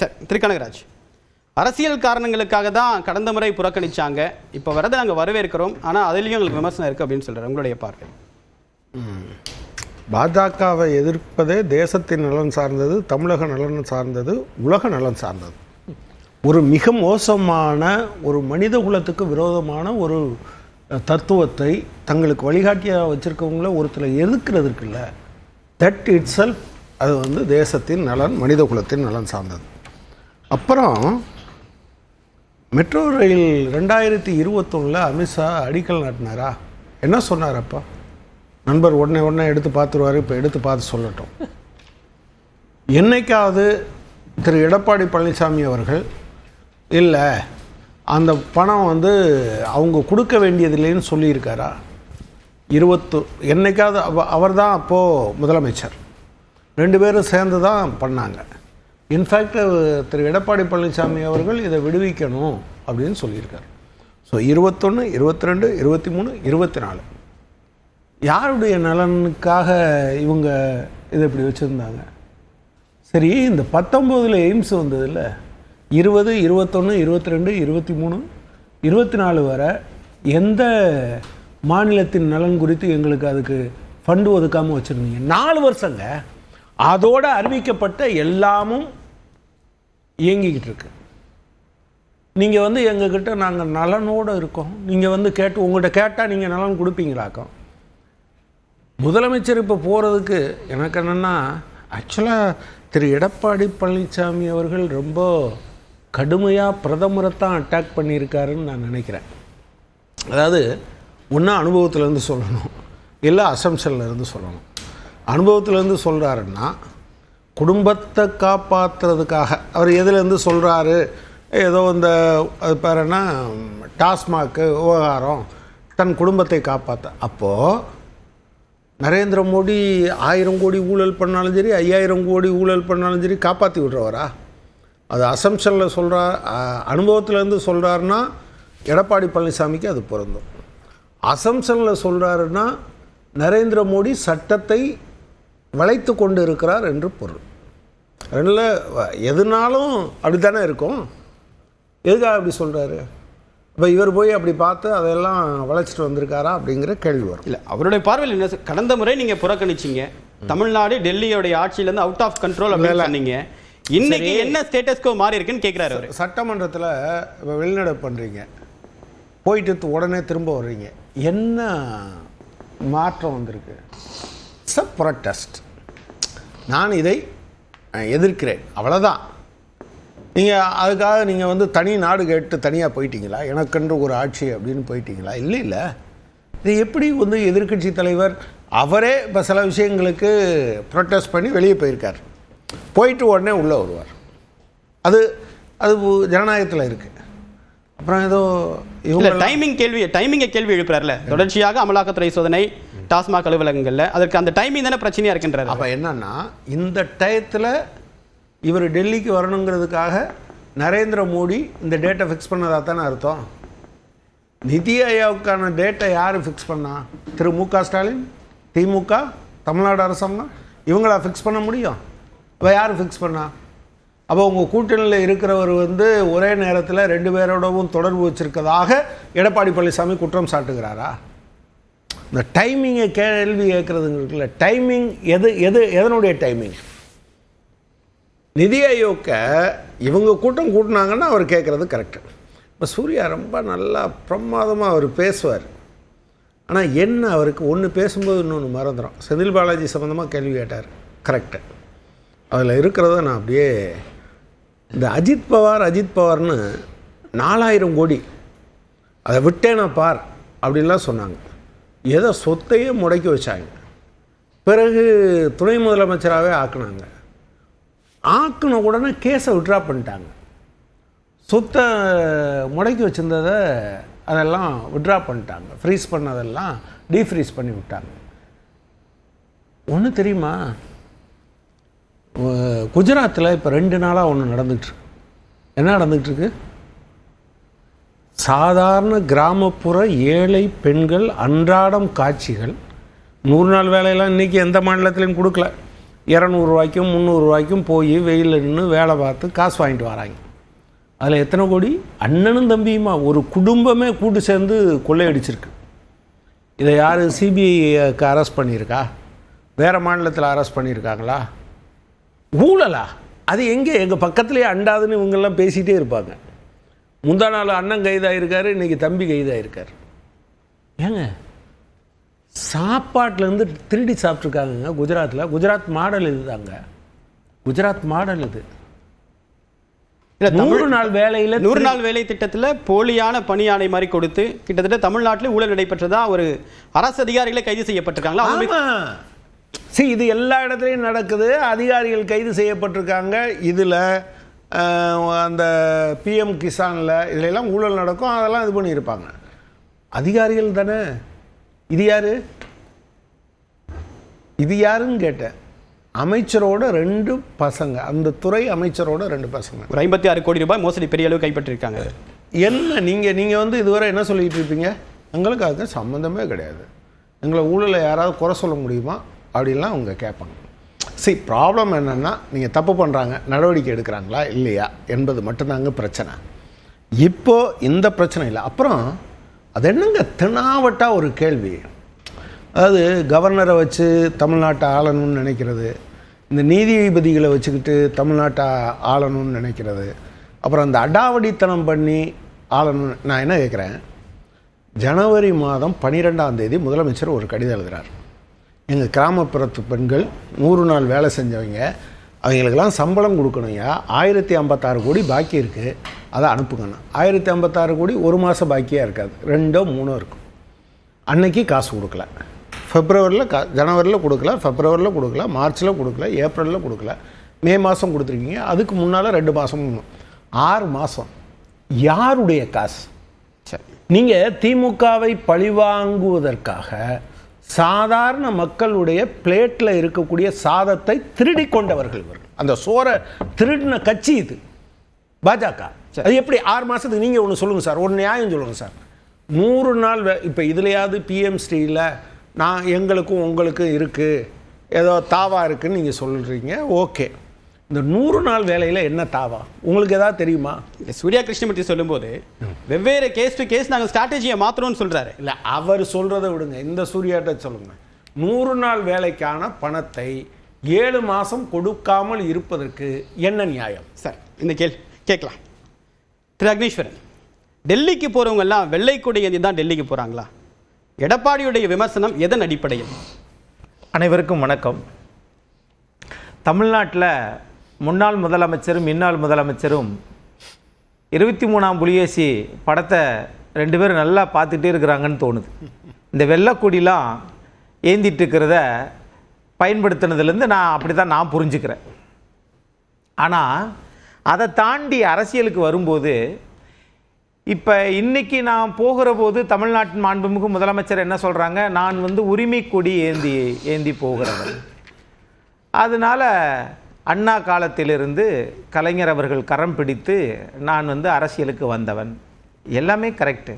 சரி திரு கனகராஜ் அரசியல் காரணங்களுக்காக தான் கடந்த முறை புறக்கணிச்சாங்க. இப்போ வரதை நாங்கள் வரவேற்கிறோம். ஆனால் அதுலேயும் எங்களுக்கு விமர்சனம் இருக்குது அப்படின்னு சொல்கிறார் உங்களுடைய பார்வை? பாஜகவை எதிர்ப்பதே தேசத்தின் நலன் சார்ந்தது தமிழக நலன் சார்ந்தது உலக நலன் சார்ந்தது. ஒரு மிக மோசமான ஒரு மனித குலத்துக்கு விரோதமான ஒரு தத்துவத்தை தங்களுக்கு வழிகாட்டியாக வச்சுருக்கவங்கள ஒருத்தரை எதிர்க்கிறது இருக்குல்ல தட் இட் செல்ஃப் அது வந்து தேசத்தின் நலன் மனித குலத்தின் நலன் சார்ந்தது. அப்புறம் மெட்ரோ ரயில் ரெண்டாயிரத்தி இருபத்தொன்னில் அமித்ஷா அடிக்கல் நாட்டினாரா? என்ன சொன்னார் அப்பா? நண்பர் உடனே உடனே எடுத்து பார்த்துருவாரு இப்போ எடுத்து பார்த்து சொல்லட்டும். என்னைக்காவது திரு எடப்பாடி பழனிசாமி அவர்கள் இல்லை அந்த பணம் வந்து அவங்க கொடுக்க வேண்டியதில்லைன்னு சொல்லியிருக்காரா? இருபத்து என்னைக்காவது அவர் தான் அப்போது முதலமைச்சர். ரெண்டு பேரும் சேர்ந்து தான் பண்ணாங்க. இன்ஃபேக்ட் திரு எடப்பாடி பழனிசாமி அவர்கள் இதை விடுவிக்கணும் அப்படின்னு சொல்லியிருக்கார். ஸோ இருபத்தொன்று இருபத்தி ரெண்டு இருபத்தி மூணு இருபத்தி நாலு யாருடைய நலனுக்காக இவங்க இதை இப்படி வச்சுருந்தாங்க? சரி இந்த பத்தொம்போதில் எய்ம்ஸ் வந்ததில்ல. இருபது இருபத்தொன்று இருபத்தி ரெண்டு இருபத்தி மூணு இருபத்தி நாலு வரை எந்த மாநிலத்தின் நலன் குறித்து எங்களுக்கு அதுக்கு ஃபண்டு ஒதுக்காமல் வச்சுருந்தீங்க? நாலு வருஷங்க. அதோடு அறிவிக்கப்பட்ட எல்லாமும் இயங்கிக்கிட்டு இருக்கு நீங்கள் வந்து எங்ககிட்ட நாங்கள் நலனோடு இருக்கோம். நீங்கள் வந்து கேட்டு உங்கள்கிட்ட கேட்டால் நீங்கள் நலன் கொடுப்பீங்களாக்கம். முதலமைச்சர் இப்போ போகிறதுக்கு எனக்கு என்னென்னா ஆக்சுவலாக திரு எடப்பாடி பழனிசாமி அவர்கள் ரொம்ப கடுமையாக பிரதமரை தான் அட்டாக் பண்ணியிருக்காருன்னு நான் நினைக்கிறேன். அதாவது ஒன்றா அனுபவத்திலேருந்து சொல்லணும் இல்லை அசம்ஷன்லேருந்து சொல்லணும். அனுபவத்திலேருந்து சொல்கிறாருன்னா குடும்பத்தை காப்பாற்றுறதுக்காக அவர் எதுலேருந்து சொல்கிறாரு ஏதோ இந்த அது பேர் என்ன? டாஸ்மாக்கு விவகாரம். தன் குடும்பத்தை காப்பாற்ற அப்போது நரேந்திர மோடி ஆயிரம் கோடி ஊழல் பண்ணாலும் சரி ஐயாயிரம் கோடி ஊழல் பண்ணாலும் சரி காப்பாற்றி விடுறவரா? அது அசம்ஷனில் சொல்கிறார் அனுபவத்திலேருந்து சொல்கிறாருன்னா எடப்பாடி பழனிசாமிக்கு அது பொருந்தும். அசம்ஷனில் சொல்கிறாருன்னா நரேந்திர மோடி சட்டத்தை வளைத்து கொண்டு இருக்கிறார் என்று பொருள். ரெண்டில் எதுனாலும் அப்படி தானே இருக்கும்? எதுக்காக அப்படி சொல்கிறாரு இப்போ இவர் போய் அப்படி பார்த்து அதெல்லாம் வளைச்சிட்டு வந்திருக்காரா அப்படிங்கிற கேள்வி வரும். இல்லை அவருடைய பார்வையில் என்ன? கடந்த முறை நீங்கள் புறக்கணிச்சீங்க. தமிழ்நாடு டெல்லியோடைய ஆட்சியிலேருந்து அவுட் ஆஃப் கண்ட்ரோல் அப்படின்னு சொன்னீங்க. இன்னைக்கு என்ன ஸ்டேட்டஸ்கோ மாறி இருக்குன்னு கேட்குறாரு சட்டமன்றத்தில் இப்போ வெளிநடப்பு பண்ணுறீங்க போயிட்டு உடனே திரும்ப வர்றீங்க. என்ன மாற்றம் வந்திருக்கு? அ ப்ரொட்டஸ்ட் நான் இதை எதிர்க்கிறேன். அவ்வளோதான் நீங்கள் அதுக்காக நீங்கள் வந்து தனி நாடு கேட்டு தனியாக போயிட்டீங்களா? எனக்கென்று ஒரு ஆட்சி அப்படின்னு போயிட்டீங்களா? இல்லை இல்லை. இது எப்படி வந்து எதிர்க்கட்சி தலைவர் அவரே இப்போ சில விஷயங்களுக்கு ப்ரொட்டஸ்ட் பண்ணி வெளியே போயிருக்கார். போயிட்டு உடனே உள்ளே வருவார். அது அது ஜனநாயகத்தில் இருக்குது அப்புறம் ஏதோ இல்ல இவங்க டைமிங் கேள்வி டைமிங்கை கேள்வி எழுப்புறாருல தொடர்ச்சியாக அமலாக்கத்துறை சோதனை டாஸ்மாக் அலுவலகங்கள்ல. அதற்கு அந்த டைமிங் தானே பிரச்சனையா இருக்குன்றாரு. அப்போ என்னன்னா இந்த டயத்தில் இவர் டெல்லிக்கு வரணுங்கிறதுக்காக நரேந்திர மோடி இந்த டேட்டை ஃபிக்ஸ் பண்ணதா தானே அர்த்தம்? நிதி ஆயோக்கான டேட்டை யார் ஃபிக்ஸ் பண்ணா? திரு மு க ஸ்டாலின்? திமுக தமிழ்நாடு அரசாங்கம்? இவங்களா ஃபிக்ஸ் பண்ண முடியும்? இப்போ யார் ஃபிக்ஸ் பண்ணா? அப்போ உங்கள் கூட்டணியில் இருக்கிறவர் வந்து ஒரே நேரத்தில் ரெண்டு பேரோடவும் தொடர்பு வச்சிருக்கதாக எடப்பாடி பழனிசாமி குற்றம் சாட்டுகிறாரா? இந்த டைமிங்கை கேள்வி கேட்குறதுங்க இருக்குல்ல டைமிங் எது எது எதனுடைய டைமிங் நிதி ஆயோக்க இவங்க கூட்டம் கூட்டினாங்கன்னா அவர் கேட்குறது கரெக்டு இப்போ சூர்யா ரொம்ப நல்லா பிரமாதமாக அவர் பேசுவார். ஆனால் என்ன அவருக்கு ஒன்று பேசும்போது இன்னொன்று மறந்துடும் செந்தில் பாலாஜி சம்மந்தமாக கேள்வி கேட்டார். கரெக்டு அதில் இருக்கிறத நான் அப்படியே இந்த அஜித் பவார் அஜித் பவார்னு நாலாயிரம் கோடி. அதை விட்டேனா பார் அப்படின்லாம் சொன்னாங்க. ஏதோ சொத்தையே முடக்கி வச்சாங்க. பிறகு துணை முதலமைச்சராகவே ஆக்குனாங்க. ஆக்கின உடனே கேஸை விட்ரா பண்ணிட்டாங்க. சொத்தை முடக்கி வச்சிருந்ததை அதெல்லாம் விட்ரா பண்ணிட்டாங்க. ஃப்ரீஸ் பண்ணதெல்லாம் டீஃப்ரீஸ் பண்ணி விட்டாங்க. ஒன்று தெரியுமா? குஜராத்தில் இப்போ ரெண்டு நாளாக ஒன்று நடந்துகிட்ருக்கு என்ன நடந்துகிட்ருக்கு சாதாரண கிராமப்புற ஏழை பெண்கள் அன்றாடம் காட்சிகள். நூறு நாள் வேலையெல்லாம் இன்றைக்கி எந்த மாநிலத்திலையும் கொடுக்கல. இரநூறுவாய்க்கும் முந்நூறுரூவாய்க்கும் போய் வெயிலில் நின்று வேலை பார்த்து காசு வாங்கிட்டு வராங்க. அதில் எத்தனை கோடி? அண்ணனும் தம்பியுமா? ஒரு குடும்பமே கூட்டு சேர்ந்து கொள்ளையடிச்சிருக்கு. இதை யார் சிபிஐக்கு அரெஸ்ட் பண்ணியிருக்கா? வேறு மாநிலத்தில் அரெஸ்ட் பண்ணியிருக்காங்களா? ஊழலா? அது எங்கே? எங்கள் பக்கத்துலேயே அண்டாதுன்னு இவங்கெல்லாம் பேசிகிட்டே இருப்பாங்க. முந்தா நாள் அண்ணன் கைதாயிருக்காரு இன்னைக்கு தம்பி கைதாயிருக்காரு. ஏங்க சாப்பாட்டிலேருந்து திருடி சாப்பிட்ருக்காங்கங்க குஜராத்தில் குஜராத் மாடல் இதுதாங்க. குஜராத் மாடல் இது. இல்ல நூறு நாள் வேலையில் நூறு நாள் வேலை திட்டத்துல போலியான பணியாணை மாதிரி கொடுத்து கிட்டத்தட்ட தமிழ்நாட்டில் ஊழல் நடைபெற்றதா ஒரு அரசு அதிகாரிகளே கைது செய்யப்பட்டிருக்காங்களா? சரி இது எல்லா இடத்துலையும் நடக்குது. அதிகாரிகள் கைது செய்யப்பட்டிருக்காங்க. இதில் அந்த பிஎம் கிசானில் இதுல எல்லாம் ஊழல் நடக்கும். அதெல்லாம் இது பண்ணியிருப்பாங்க. அதிகாரிகள் தானே? இது யாரு? இது யாருன்னு கேட்டேன். அமைச்சரோட ரெண்டு பசங்க. அந்த துறை அமைச்சரோட ரெண்டு பசங்க. ஒரு ஐம்பத்தி ஆறு கோடி ரூபாய் மோசடி பெரிய அளவு கைப்பற்றிருக்காங்க. என்ன நீங்கள் நீங்கள் வந்து இதுவரை என்ன சொல்லிட்டு இருப்பீங்க? எங்களுக்கு அதுக்கு சம்மந்தமே கிடையாது. எங்களை ஊழலை யாராவது குறை சொல்ல முடியுமா? அப்படின்லாம் அவங்க கேட்பாங்க. சரி ப்ராப்ளம் என்னென்னா நீங்கள் தப்பு பண்ணுறாங்க நடவடிக்கை எடுக்கிறாங்களா இல்லையா என்பது மட்டும்தாங்க பிரச்சனை. இப்போ இந்த பிரச்சனை இல்லை. அப்புறம் அது என்னங்க தினாவட்டாக ஒரு கேள்வி. அதாவது கவர்னரை வச்சு தமிழ்நாட்டை ஆளணும்னு நினைக்கிறது இந்த நீதிபதிகளை வச்சுக்கிட்டு தமிழ்நாட்டை ஆளணும்னு நினைக்கிறது அப்புறம் அந்த அடாவடித்தனம் பண்ணி ஆளணும் நான் என்ன கேட்குறேன்? ஜனவரி மாதம் பன்னிரெண்டாம் தேதி முதலமைச்சர் ஒரு கடிதம் எழுதுகிறார் எங்கள் கிராமப்புறத்து பெண்கள் நூறு நாள் வேலை செஞ்சவங்க அவங்களுக்கெல்லாம் சம்பளம் கொடுக்கணுங்க ஆயிரத்தி ஐம்பத்தாறு கோடி பாக்கி இருக்குது அதை அனுப்புங்கண்ணா. ஆயிரத்தி ஐம்பத்தாறு கோடி ஒரு மாதம் பாக்கியாக இருக்காது. ரெண்டோ மூணோ இருக்கும். அன்னைக்கு காசு கொடுக்கல. ஃபெப்ரவரியில் கா ஜனவரியில் கொடுக்கல. ஃபெப்ரவரியில் கொடுக்கல. மார்ச்சில் கொடுக்கல. ஏப்ரலில் கொடுக்கல. மே மாதம் கொடுத்துருக்கீங்க. அதுக்கு முன்னால் ரெண்டு மாதம் ஆறு மாதம் யாருடைய காசு? சரி. நீங்கள் திமுகவை பழிவாங்குவதற்காக சாதாரண மக்களுடைய பிளேட்டில் இருக்கக்கூடிய சாதத்தை திருடி கொண்டவர்கள் இவர்கள். அந்த சோறை திருடின கட்சி இது. பாஜக. அது எப்படி ஆறு மாதத்துக்கு நீங்கள் ஒன்று சொல்லுங்கள் சார். ஒரு நியாயம் சொல்லுங்கள் சார். நூறு நாள் வே இப்போ இதுலையாவது பிஎம் ஸ்ரீயில் நான் எங்களுக்கும் உங்களுக்கும் இருக்குது ஏதோ தாவா இருக்குன்னு நீங்கள் சொல்கிறீங்க ஓகே. இந்த நூறு நாள் வேலையில் என்ன தாவா? உங்களுக்கு ஏதாவது தெரியுமா? சூர்யா கிருஷ்ணமூர்த்தி சொல்லும்போது வெவ்வேறு கேஸ் டு கேஸ் நாங்க ஸ்ட்ராட்டஜியை மாத்துறோம்னு சொல்றாரு. இல்லை அவர் சொல்கிறத விடுங்க. இந்த சூர்யாட்ட சொல்லுங்க. நூறு நாள் வேலைக்கான பணத்தை ஏழு மாதம் கொடுக்காமல் இருப்பதற்கு என்ன நியாயம்? சார் இந்த கேள் கேட்கலாம். திரு அக்னீஸ்வரன் டெல்லிக்கு போறவங்க எல்லாம் வெள்ளை கொடி ஏந்தி தான் டெல்லிக்கு போறாங்களா? எடப்பாடியுடைய விமர்சனம் எதன் அடிப்படையில்? அனைவருக்கும் வணக்கம். தமிழ்நாட்டில் முன்னாள் முதலமைச்சரும் இன்னாள் முதலமைச்சரும் இருபத்தி மூணாம் புலிகேசி படத்தை ரெண்டு பேரும் நல்லா பார்த்துட்டே இருக்கிறாங்கன்னு தோணுது. இந்த வெள்ளக்கொடிலாம் ஏந்திட்டு இருக்கிறத பயன்படுத்தினதுலேருந்து நான் அப்படி தான் நான் புரிஞ்சுக்கிறேன். ஆனால் அதை தாண்டி அரசியலுக்கு வரும்போது இப்போ இன்றைக்கி நான் போகிற போது தமிழ்நாட்டின் மாண்புமிகு முதலமைச்சர் என்ன சொல்கிறாங்க நான் வந்து உரிமை கொடி ஏந்தி ஏந்தி போகிறவன். அதனால அண்ணா காலத்திலிருந்து கலைஞர் அவர்கள் கரம் பிடித்து நான் வந்து அரசியலுக்கு வந்தவன். எல்லாமே கரெக்டு